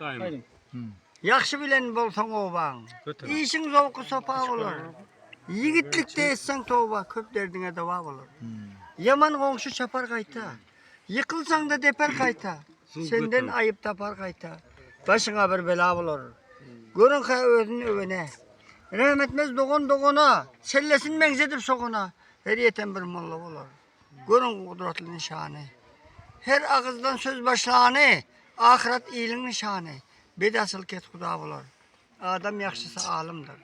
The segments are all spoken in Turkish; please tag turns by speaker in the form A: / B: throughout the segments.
A: Daima.
B: Bilen bolsaň obaň.
A: Götür.
B: İşin zowqy sopa bolar. Yigitlikde etsen toba köp derdine dava bolar. Yaman goňşy çapar gaýta. Yıkılsaň da deper gaýta. Senden ayıp tapar gaýta. Başyňa bir bela bolar. Görün ha özüni öwene. Rahmetmez dogon dogona, sellesin mengzedip soguna. Her yeten bir molla bolar. Görün kudretli nişanı. Her ağızdan söz başlanı, ahiret iyiliğin nişanı. Bedasıl ket huda bolar. Adam yaxşısı alimdir.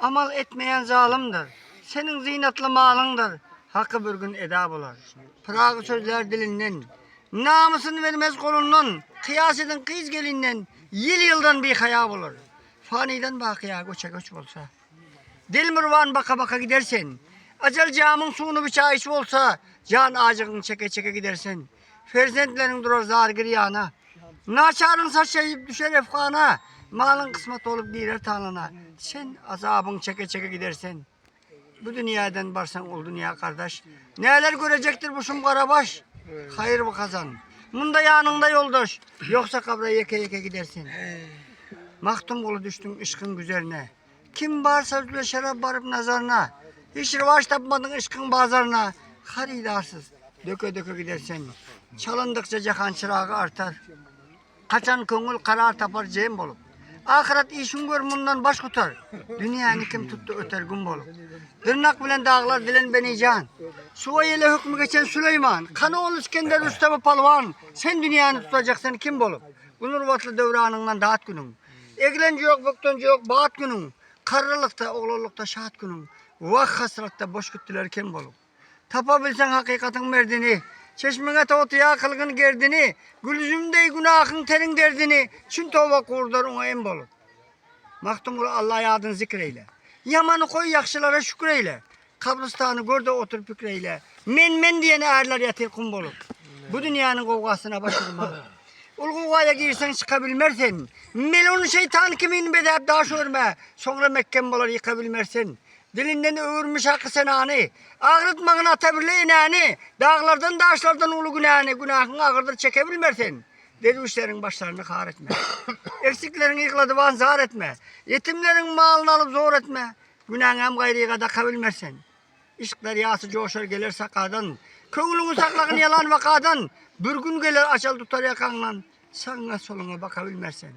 B: Amal etmeyen zalimdir. Senin zinatlı malındır. Hakkı bir gün eda bolar. Pırağı sözler dilinden. Namusunu vermez kolundan. Kıyas edin kıyız gelinden. Yıl yıldan bir haya bulur. Faniden bakıya göçe göç olsa. Dil murvan baka baka gidersen. Acel camın suyunu çay iç olsa. Can ağacını çeke çeke gidersen. Ferzentlerin durar zar yana. Naçarın saçayıp düşer efkana. Malın kısmet olup birer tanına. Sen azabın çeke çeke gidersen. Bu dünyadan barsan ol dünya kardeş. Neler görecektir bu şum karabaş. Hayır bu kazan. Bunda yanında yoldaş. Yoksa kabra yeke yeke gidersin. Mahtum kulu düştün ışkın güzeline. Kim varsa üzüle şarap barıp nazarına. Hiç rivaç tapmadın ışkın bazarına. Haridarsız döke döke gidersen. Çalındıkça cahan çırağı artar. Kaçan köngül karar tapar cem bolup. Ahiret işin gör bundan baş tutar. Dünyanı kim tuttu öter gün bolup. Tırnak bilen dağlar dilen beni can. Suva ile hükmü geçen Süleyman. Kanı ol İskender Rüstem'i palvan. Sen dünyanı tutacaksın kim bolup. Bunur vatlı devranından dağıt günün. Eglenci yok, böktenci yok, bağıt günün. Karlılıkta, oğlulukta şahat günün. Vah hasratta boş güttüler kim bolup. Tapabilsen hakikatin merdini. Çeşmene toğutuya kılgın gerdini. Gülüzümdey günahın terin derdini. Çün tova kurdar ona en bolup. Mahtum ol Allah yadını zikreyle. Yamanı koy yakşılara şükreyle. Kabristanı gör de otur pükreyle. Men men diyene erler yatır kum bolup. Bu dünyanın kovgasına başvurma. Ulguvaya girsen çıkabilmersen. Melon şeytan kimin bedep daş örme. Sonra Mekkem bolar yıkabilmersen. Dilinden öğürmüş hakkı senanı. Ağrıtmağın atabirle inanı. Dağlardan daşlardan ulu günahını. Günahın ağırdır çekebilmersen. Dervişlerin başlarını kar etme. Eksiklerini yıkladı van zar etme. Yetimlerin malını alıp zor etme. Günahın hem gayriye da kabilmersen. İşkler yası coşar gelir sakadan. Köngülünü saklağın yalan vakadan. Bir gün gelir açal tutar yakanlan. Sana soluna bakabilmersen.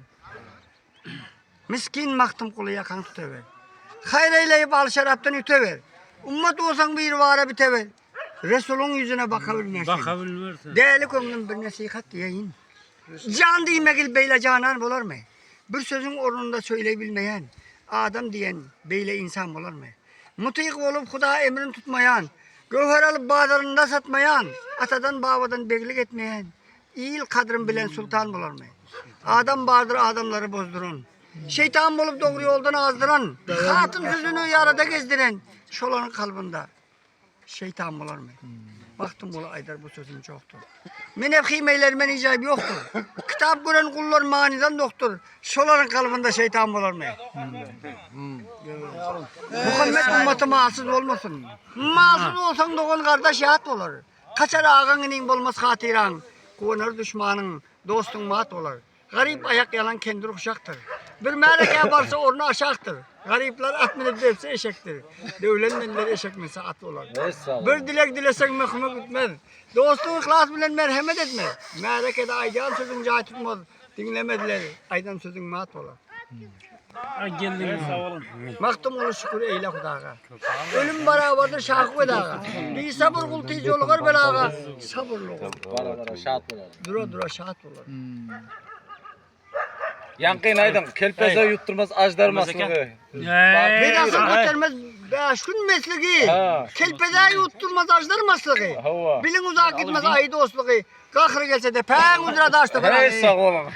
B: Miskin mahtum kulu yakan tutuver. Hayır eyleyip al şaraptan ütever. Ummat olsan bir vara bitever. Resulün yüzüne bakabilmersen.
A: Bakabilmersin.
B: Değerli konunun bir nasihat diyeyim. Can deymekil beyle canan bular mı? Bir sözün ornunda söyleyebilmeyen, adam diyen beyle insan bular mı? Mutik olup Huda emrini tutmayan, gövher alıp bağlarında satmayan, atadan babadan beklik etmeyen, iyil kadrın bilen sultan bular mı? Adam bağdır adamları bozdurun. Şeytan bulup doğru yoldan azdıran, hatun sözünü yarada gezdiren, şolanın kalbinde şeytan bular mı? Baktım bula aydar bu sözüm çoktur. Menef himeylermen icabı yoktur. Kitap gören kullar maniden doktor. Şoların kalbinde şeytan bular mı? Muhammed ümmeti malsız olmasın. Malsız olsan doğan kardeş yat olur. Kaçar ağanın bolmaz hatiran. Kuvanar düşmanın, dostun mat olur. Garip ayak yalan kendi uşaktır. Bir meleke varsa ornu aşaktır. Garipler at minip derse eşektir. Devlenmenler eşek minse at olur. Bir dilek dilesen mehmet bitmez. Dostun ihlas bilen merhamet etmez. Melekede aydan sözün cahit tutmaz. Dinlemediler. Aydan sözün mat olur.
A: Ha geldin. Sağ olun.
B: Maktum olu şükür eyle Hudağa. Ölüm beraberdir şahı vedağa. Bir sabır kul tez yolgar belağa. Sabırlı ol. Dura dura şahat olur.
C: Yankın aydın kelpeze yutturmaz ajdar maslığı.
B: Vedasın göstermez beş gün mesleği.
C: Ha.
B: Kelpede yutturmaz ajdar maslığı.
C: Hava.
B: Bilin uzak gitmez ayı dostluğu. Kahır gelse de pen uzra daştı.
C: Hey sağ olun.